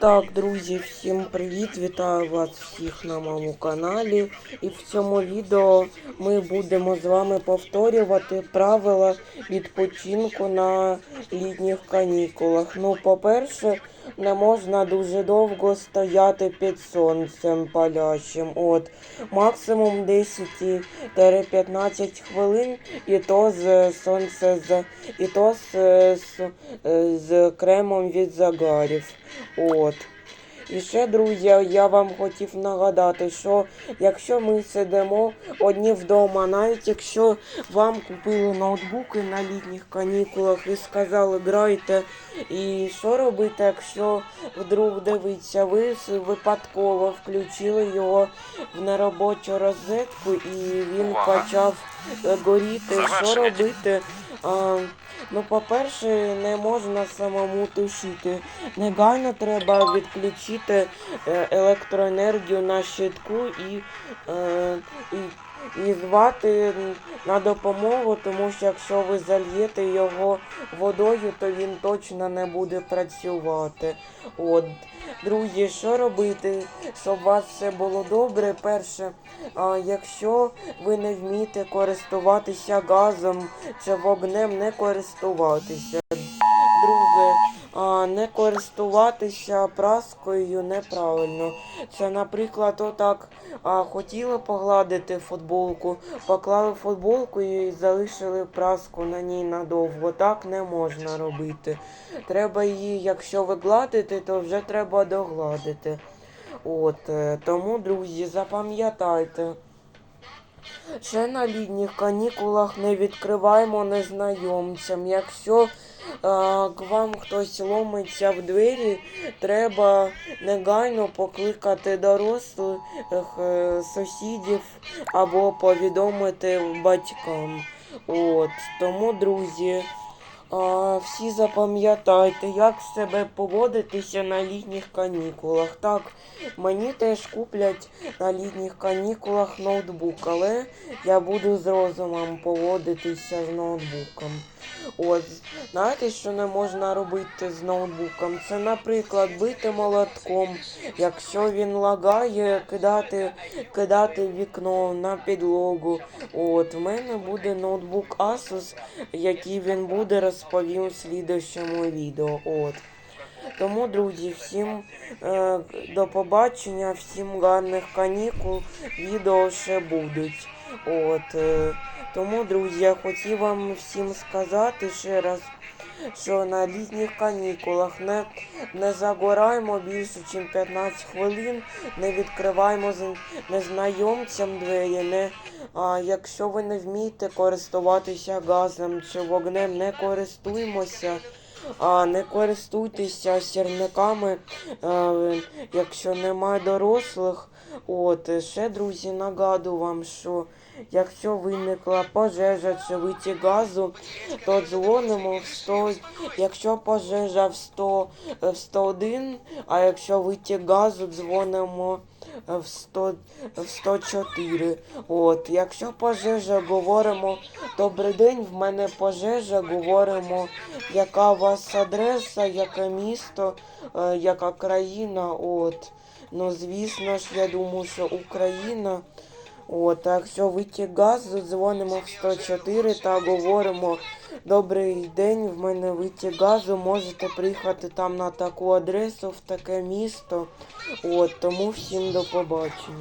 Так, друзі, всім привіт! Вітаю вас всіх на моєму каналі. І в цьому відео ми будемо з вами повторювати правила відпочинку на літніх канікулах. Ну, по-перше, не можна дуже довго стояти під сонцем палящим. От, максимум 10-15 хвилин, і то з сонце з і то з, з, з кремом від загарів. От. І ще, друзі, я вам хотів нагадати, що якщо ми сидимо одні вдома, навіть якщо вам купили ноутбуки на літніх канікулах і сказали грайте, і що робити, якщо вдруг дивиться, ви випадково включили його в неробочу розетку і він почав е, горіти, що робити? А, ну, по-перше, не можна самому тушити. Негайно треба відключити е, електроенергію на щитку і, е, і, і звати на допомогу, тому що якщо ви зальєте його водою, то він точно не буде працювати. От. Друзі, що робити, щоб у вас все було добре? Перше, а, якщо ви не вмієте користуватися газом чи вогнем, не користуватися. А, не користуватися праскою неправильно. Це, наприклад, отак хотіли погладити футболку, поклали футболку і залишили праску на ній надовго. Так не можна робити. Треба її, якщо ви гладите, то вже треба догладити. От, е, тому, друзі, запам'ятайте. Ще на літніх канікулах не відкриваємо незнайомцям. Якщо к вам хтось ломиться в двері, треба негайно покликати дорослих е, сусідів або повідомити батькам. От, тому, друзі, а, всі запам'ятайте, як себе поводитися на літніх канікулах. Так, мені теж куплять на літніх канікулах ноутбук, але я буду з розумом поводитися з ноутбуком. От, знаєте, що не можна робити з ноутбуком? Це, наприклад, бити молотком, якщо він лагає, кидати, кидати вікно на підлогу. От, в мене буде ноутбук Asus, який він буде розповім в слідущому відео. От. Тому, друзі, всім е, до побачення, всім гарних канікул. Відео ще будуть. От, е, тому, друзі, я хотів вам всім сказати ще раз, що на літніх канікулах не, не загораємо більше, ніж 15 хвилин, не відкриваємо незнайомцям двері. Не, а, якщо ви не вмієте користуватися газом чи вогнем, не користуємося. А не користуйтеся сірниками, е, якщо немає дорослих. От ще друзі, нагадую вам, що якщо виникла пожежа чи витік газу, то дзвонимо в 100, якщо пожежа в 100, е, в 101, а якщо витік газу, дзвонимо в 100, в 104. От, якщо пожежа, говоримо добрий день, в мене пожежа, говоримо яка у вас адреса, яке місто, е, яка країна. От. Ну, звісно ж, я думаю, що Україна. От, так, все, витік газу, дзвонимо в 104 та говоримо Добрий день, в мене витік газу, можете приїхати там на таку адресу, в таке місто. От, тому всім до побачення.